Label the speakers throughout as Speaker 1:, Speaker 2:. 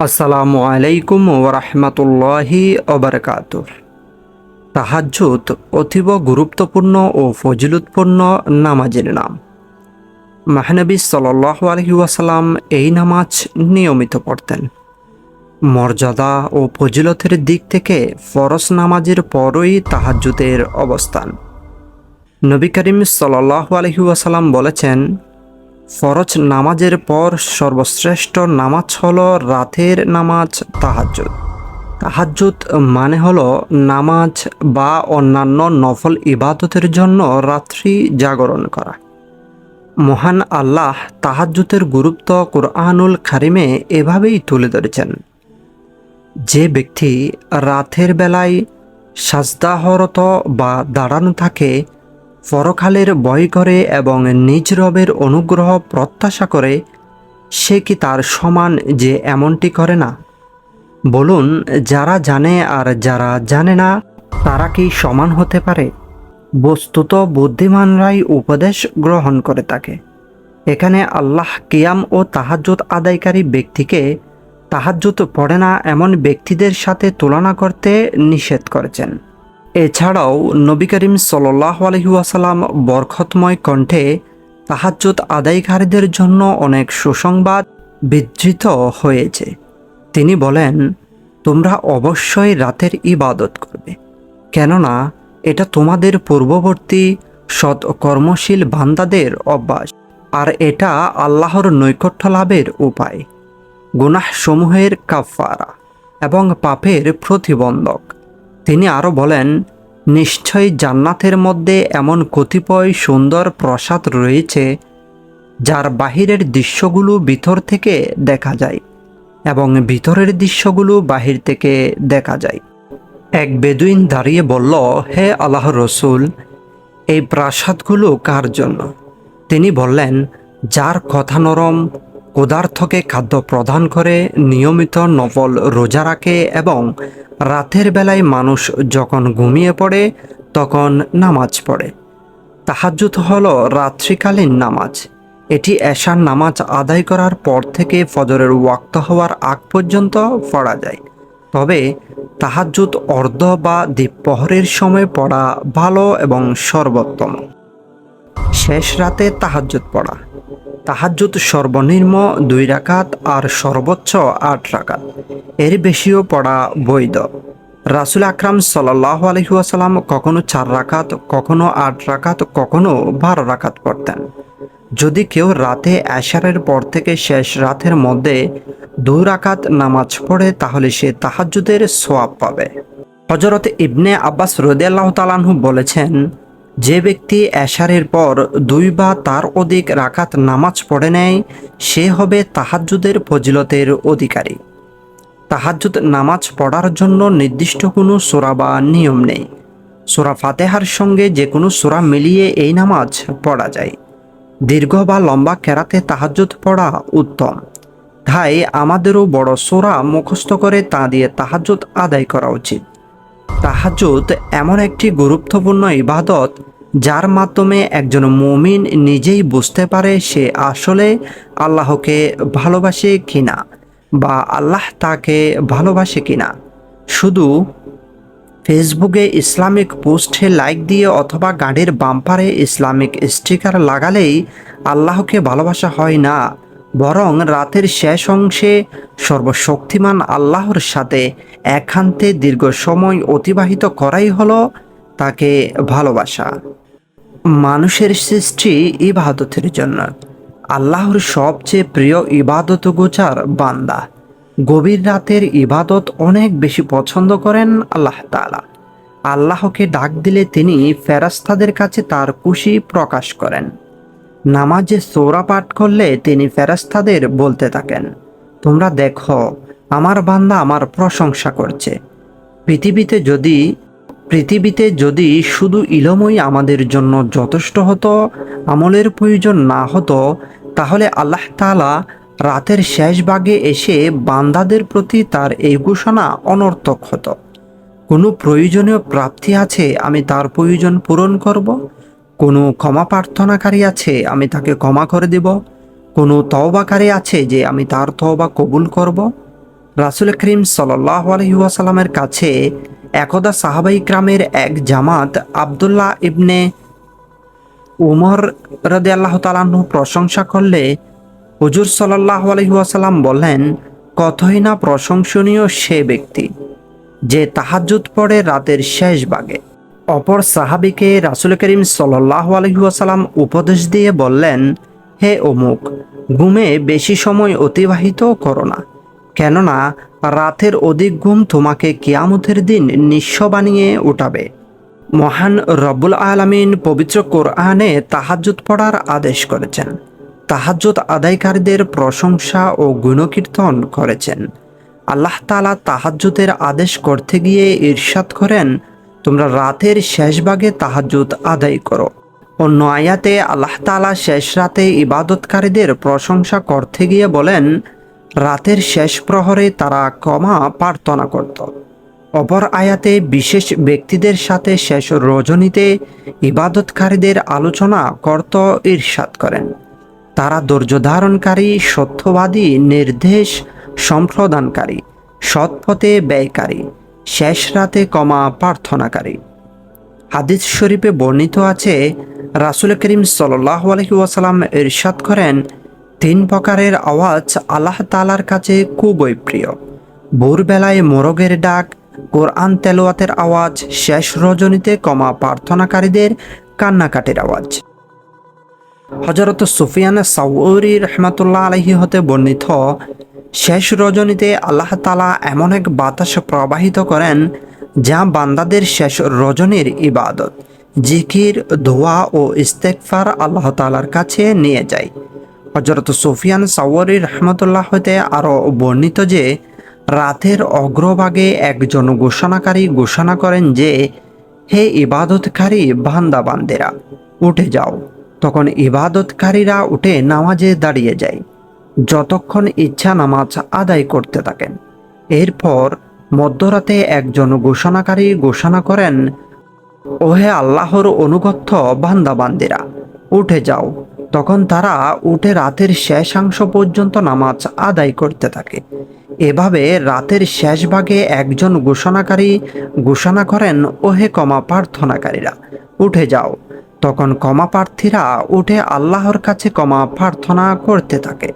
Speaker 1: আসসালামু আলাইকুম ওরহমতুল্লাহি অবরকাত তাহাজ্জুদ অতীব গুরুত্বপূর্ণ ও ফজিলতপূর্ণ নামাজের নাম। মাহনবী ওয়াসাল্লাম এই নামাজ নিয়মিত পড়তেন। মর্যাদা ও ফজিলতের দিক থেকে ফরস নামাজের পরই তাহাজ্জুদের অবস্থান। নবী করিম সাল্লাহ আলহি ওয়াসাল্লাম বলেছেন ফরজ নামাজের পর সর্বশ্রেষ্ঠ নামাজ হল রাতের নামাজ, তাহাজ্জুদ। তাহাজ্জুদ মানে হল নামাজ বা অন্যান্য নফল ইবাদতের জন্য রাত্রি জাগরণ করা। মহান আল্লাহ তাহাজ্জুদের গুরুত্ব কোরআনুল খারিমে এভাবেই তুলে ধরেছেন। যে ব্যক্তি রাতের বেলায় সাজদাহরত বা দাঁড়ানো থাকে পরকালের ভয় করে এবং নিজ রবের অনুগ্রহ প্রত্যাশা করে, সে কি তার সমান যে এমনটি করে না? বলুন, যারা জানে আর যারা জানে না, তারা কি সমান হতে পারে? বস্তুত বুদ্ধিমানরাই উপদেশ গ্রহণ করে থাকে এখানে আল্লাহ কিয়াম ও তাহাজ্জুদ আদায়কারী ব্যক্তিকে তাহাজ্জুদ পড়ে না এমন ব্যক্তিদের সাথে তুলনা করতে নিষেধ করেছেন। এছাড়াও নবী করিম সাল্লাহ আলহিউসালাম বরখতময় কণ্ঠে তাহাজ্জুদ আদায়কারীদের জন্য অনেক সুসংবাদ বিধৃত হয়েছে। তিনি বলেন, তোমরা অবশ্যই রাতের ইবাদত করবে, কেননা এটা তোমাদের পূর্ববর্তী সৎ কর্মশীল বান্দাদের অভ্যাস, আর এটা আল্লাহর নৈকট্য লাভের উপায়। গুনাহ সমূহের কাফারা এবং পাপের প্রতিবন্ধক। তিনি আরও বলেন, নিশ্চয়ই জান্নাতের মধ্যে এমন কতিপয় সুন্দর প্রসাদ রয়েছে, যার বাহিরের দৃশ্যগুলো ভিতর থেকে দেখা যায় এবং ভিতরের দৃশ্যগুলো বাহির থেকে দেখা যায়। এক বেদুইন দাঁড়িয়ে বলল, হে আল্লাহ রসুল, এই প্রাসাদগুলো কার জন্য? তিনি বললেন, যার কথা নরম ক্ষুধার্থকে খাদ্য প্রদান করে নিয়মিত নফল রোজা রাখে এবং রাতের বেলায় মানুষ যখন ঘুমিয়ে পড়ে, তখন নামাজ পড়ে। তাহাজ্জুদ হল রাত্রিকালীন নামাজ। এটি এশার নামাজ আদায় করার পর থেকে ফজরের ওয়াক্ত হওয়ার আগ পর্যন্ত পড়া যায়। তবে তাহাজ্জুদ অর্ধ বা দ্বীপহরের সময় পড়া ভালো এবং সর্বোত্তম। শেষ রাতে তাহাজ্জুদ পড়া। তাহাজ্জুদ সর্বনিম্ন দুই রাকাত আর সর্বোচ্চ আট রাকাত। এর বেশিও পড়া বৈধ। রাসুল আকরাম সাল্লাহ আলহিউসালাম কখনো চার রাকাত, কখনো আট রাকাত, কখনো বারো রাকাত পড়তেন। যদি কেউ রাতে এশারের পর থেকে শেষ রাতের মধ্যে দুই রাকাত নামাজ পড়ে, তাহলে সে তাহাজ্জুদের সোয়াব পাবে। হজরত ইবনে আব্বাস রদিয়াল্লাহ তালানহু বলেছেন যে ব্যক্তি এশারের পর দুই বা তার অধিক রাকাত নামাজ পড়ে নেয়, সে হবে তাহাজ্জুদের ফজিলতের অধিকারী। তাহাজ্জুদ নামাজ পড়ার জন্য নির্দিষ্ট কোনো সোরা বা নিয়ম নেই। সোরা ফাতেহার সঙ্গে যে কোনো সোরা মিলিয়ে এই নামাজ পড়া যায়। দীর্ঘ বা লম্বা কেরাতে তাহাজ্জুদ পড়া উত্তম। তাই আমাদেরও বড় সোরা মুখস্থ করে তা দিয়ে তাহাজ্জুদ আদায় করা উচিত। তাহাজুদ এমন একটি গুরুত্বপূর্ণ ইবাদত, যার মাধ্যমে একজন মুমিন নিজেই বুঝতে পারে সে আসলে আল্লাহকে ভালোবাসে কিনা বা আল্লাহ তাকে ভালোবাসে কিনা। শুধু ফেসবুকে ইসলামিক পোস্টে লাইক দিয়ে অথবা গাড়ির বাম্পারে ইসলামিক স্টিকার লাগালেই আল্লাহকে ভালোবাসা হয় না। বরং রাতের শেষ অংশে সর্বশক্তিমান আল্লাহর সাথে একান্তে দীর্ঘ সময় অতিবাহিত করাই হলো তাকে ভালোবাসা। মানুষের সৃষ্টি ইবাদতের জন্য। আল্লাহর সবচেয়ে প্রিয় ইবাদত গোচার বান্দা। গভীর রাতের ইবাদত অনেক বেশি পছন্দ করেন আল্লাহ তালা আল্লাহকে ডাক দিলে তিনি ফেরাস্তাদের কাছে তার খুশি প্রকাশ করেন। নামাজে সৌরা পাঠ করলে তিনি ফেরাস্তাদের বলতে থাকেন, তোমরা দেখো, আমার বান্দা আমার প্রশংসা করছে। পৃথিবীতে যদি পৃথিবীতে যদি শুধু ইলমই আমাদের জন্য যথেষ্ট হতো, আমলের প্রয়োজন না হতো, তাহলে আল্লাহ তালা রাতের শেষ ভাগে এসে বান্দাদের প্রতি তার এই ঘোষণা অনর্থক হতো। কোনো প্রয়োজনীয় প্রাপ্তি আছে, আমি তার প্রয়োজন পূরণ করব? কোনো ক্ষমা প্রার্থনাকারী আছে, আমি তাকে ক্ষমা করে দেব? কোনো তওবাকারী আছে যে আমি তার তওবা কবুল করব? রাসুল করিম সাল্লাহ আলহিহাসাল্লামের কাছে একদা সাহাবাই গ্রামের এক জামাত আবদুল্লাহ ইবনে উমর রদে আল্লাহ তালাহ প্রশংসা করলে হুজুর সাল্লাহ আলহিহাসাল্লাম বললেন, কতই না প্রশংসনীয় সে ব্যক্তি যে তাহাজুদ পড়ে রাতের শেষ ভাগে অপর সাহাবিকে রাসুল করিম সাল্লাহ আলহিহাসাল্লাম উপদেশ দিয়ে বললেন, হে অমুক, ঘুমে বেশি সময় অতিবাহিত করো না। কেননা রাতের অধিক ঘুম তোমাকে কিয়ামতের দিন নিঃস্ব বানিয়ে উঠাবে। মহান রব্বুল আলমিন পবিত্র কোরআনে তাহাজ্জুদ পড়ার আদেশ করেছেন। তাহাজ্জুদ আদায়কারীদের প্রশংসা ও গুণকীর্তন করেছেন। আল্লাহ তালা তাহাজ্জুদের আদেশ করতে গিয়ে ঈর্ষাদ করেন তোমরা রাতের শেষ ভাগে তাহাজ্জুদ আদায় করো। অন্য আয়াতে আল্লাহ তালা শেষ রাতে ইবাদতকারীদের প্রশংসা করতে গিয়ে বলেন, রাতের শেষ প্রহরে তারা ক্ষমা প্রার্থনা করত। অপর আয়াতে বিশেষ ব্যক্তিদের সাথে শেষ রজনীতে ইবাদতকারীদের আলোচনা করত ঈর্ষাদ করেন। তারা ধৈর্য ধারণকারী, সত্যবাদী, নির্দেশ সম্প্রদানকারী, সৎপথে ব্যয়কারী। শেষ রাতে কমা প্রার্থনাকারী। হাদিস শরীফে বর্ণিত আছে, রাসুল করিম সাল্লাহ আলহি ওয়াসালাম ইরশাদ করেন, তিন প্রকারের আওয়াজ আল্লাহ তালার কাছে খুবই প্রিয়। ভোরবেলায় মোরগের ডাক, কোরআন তেলোয়াতের আওয়াজ, শেষ রজনীতে কমা প্রার্থনাকারীদের কান্নাকাটির আওয়াজ। হজরত সুফিয়ান সাউরি রহমাতুল্লাহ আলহি হতে বর্ণিত শেষ রজনীতে আল্লাহ তালা এমন এক বাতাস প্রবাহিত করেন যা বান্দাদের শেষ রজনীর ইবাদত, জিকির ধোয়া ও ইস্তেকফার আল্লাহ তালার কাছে নিয়ে যায়। হজরত সুফিয়ান সাওয়ারি রহমতুল্লাহ হতে আরও বর্ণিত যে, রাতের অগ্রভাগে একজন ঘোষণাকারী ঘোষণা করেন যে, হে ইবাদতকারী বান্দাবান্দেরা, উঠে যাও। তখন ইবাদতকারীরা উঠে নামাজে দাঁড়িয়ে যায়। যতক্ষণ ইচ্ছা নামাজ আদায় করতে থাকেন। এরপর মধ্যরাতে একজন ঘোষণাকারী ঘোষণা করেন, ওহে আল্লাহর অনুগত্য বান্দাবান্দিরা, উঠে যাও। তখন তারা উঠে রাতের শেষাংশ পর্যন্ত নামাজ আদায় করতে থাকে। এভাবে রাতের শেষ ভাগে একজন ঘোষণাকারী ঘোষণা করেন, ওহে কমা প্রার্থনাকারীরা, উঠে যাও। তখন কমা প্রার্থীরা উঠে আল্লাহর কাছে কমা প্রার্থনা করতে থাকে।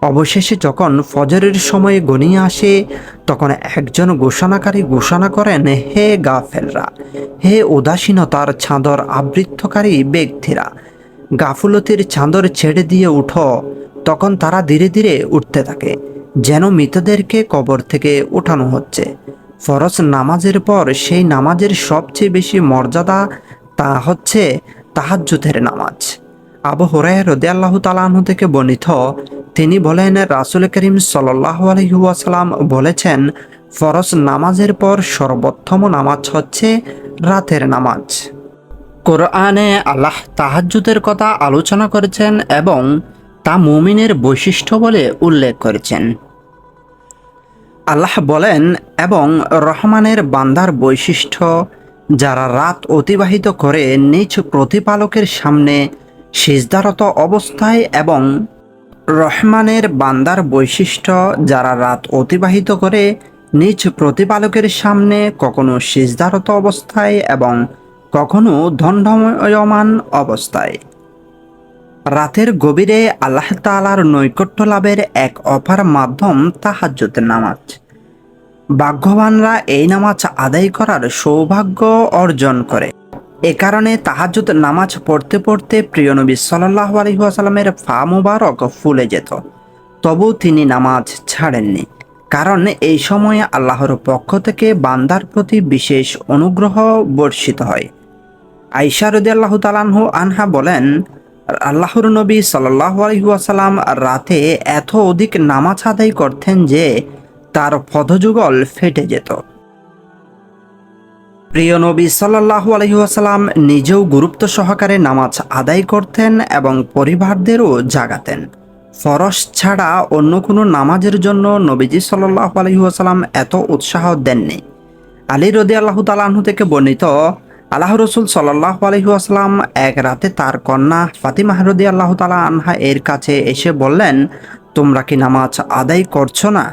Speaker 1: অবশেষে যখন ফজরের সময় গনিয়ে আসে, তখন একজন ঘোষণাকারী ঘোষণা করেন, হে গাফেলরা, হে উদাসীনতার ছাঁদর আবৃত্তকারী ব্যক্তিরা, গাফুলতির চাঁদর ছেড়ে দিয়ে উঠো। তখন তারা ধীরে ধীরে উঠতে থাকে, যেন মৃতদেরকে কবর থেকে উঠানো হচ্ছে। ফরজ নামাজের পর সেই নামাজের সবচেয়ে বেশি মর্যাদা তা হচ্ছে তাহাজ্জুদের নামাজ। আবু হরাই রদে আল্লাহ তালাহ থেকে বর্ণিত, তিনি বলেন, রাসুল করিম সাল্লাহ আলহিউসালাম বলেছেন, ফরজ নামাজের পর সর্বোত্তম নামাজ হচ্ছে রাতের নামাজ। কোরআনে আল্লাহ তাহাজ্জুদের কথা আলোচনা করেছেন এবং তা মুমিনের বৈশিষ্ট্য বলে উল্লেখ করেছেন। আল্লাহ বলেন, এবং রহমানের বান্দার বৈশিষ্ট্য, যারা রাত অতিবাহিত করে নিজ প্রতিপালকের সামনে সিজদারত অবস্থায় এবং রহমানের বান্দার বৈশিষ্ট্য যারা রাত অতিবাহিত করে, নিজ প্রতিপালকের সামনে কখনো সিজদারত অবস্থায় এবং কখনো দণ্ডময়মান অবস্থায়। রাতের গভীরে আল্লাহ তালার নৈকট্য লাভের এক অপার মাধ্যম তাহাজ্জুদের নামাজ। ভাগ্যবানরা এই নামাজ আদায় করার সৌভাগ্য অর্জন করে। এ কারণে তাহাজুদ নামাজ পড়তে পড়তে প্রিয় নবী সাল্লাহ আলহিহাসাল্লামের ফা মুবারক ফুলে যেত। তবু তিনি নামাজ ছাড়েননি। কারণ এই সময়ে আল্লাহর পক্ষ থেকে বান্দার প্রতি বিশেষ অনুগ্রহ বর্ষিত হয়। আইসা রদি আল্লাহ তালানহু আনহা বলেন, আল্লাহর নবী সাল্লাহ আলহিহাসাল্লাম রাতে এত অধিক নামাজ আদায় করতেন যে তার পদযুগল ফেটে যেত। প্রিয় নবী সাল্লাহু আলহিহাসাল্লাম নিজেও গুরুত্ব সহকারে নামাজ আদায় করতেন এবং পরিবারদেরও জাগাতেন। ফরস ছাড়া অন্য কোনো নামাজের জন্য নবীজি সাল্লাহ আলহিহাসাল্লাম এত উৎসাহ দেননি। আলী রদি আল্লাহ তালাহু থেকে বর্ণিত, আল্লাহ রসুল সাল্লাহ আলহিহাসাল্লাম এক রাতে তার কন্যা ফাতিমাহ রদি আল্লাহ তালা আনহা এর কাছে এসে বললেন, তোমরা কি নামাজ আদায় করছ না?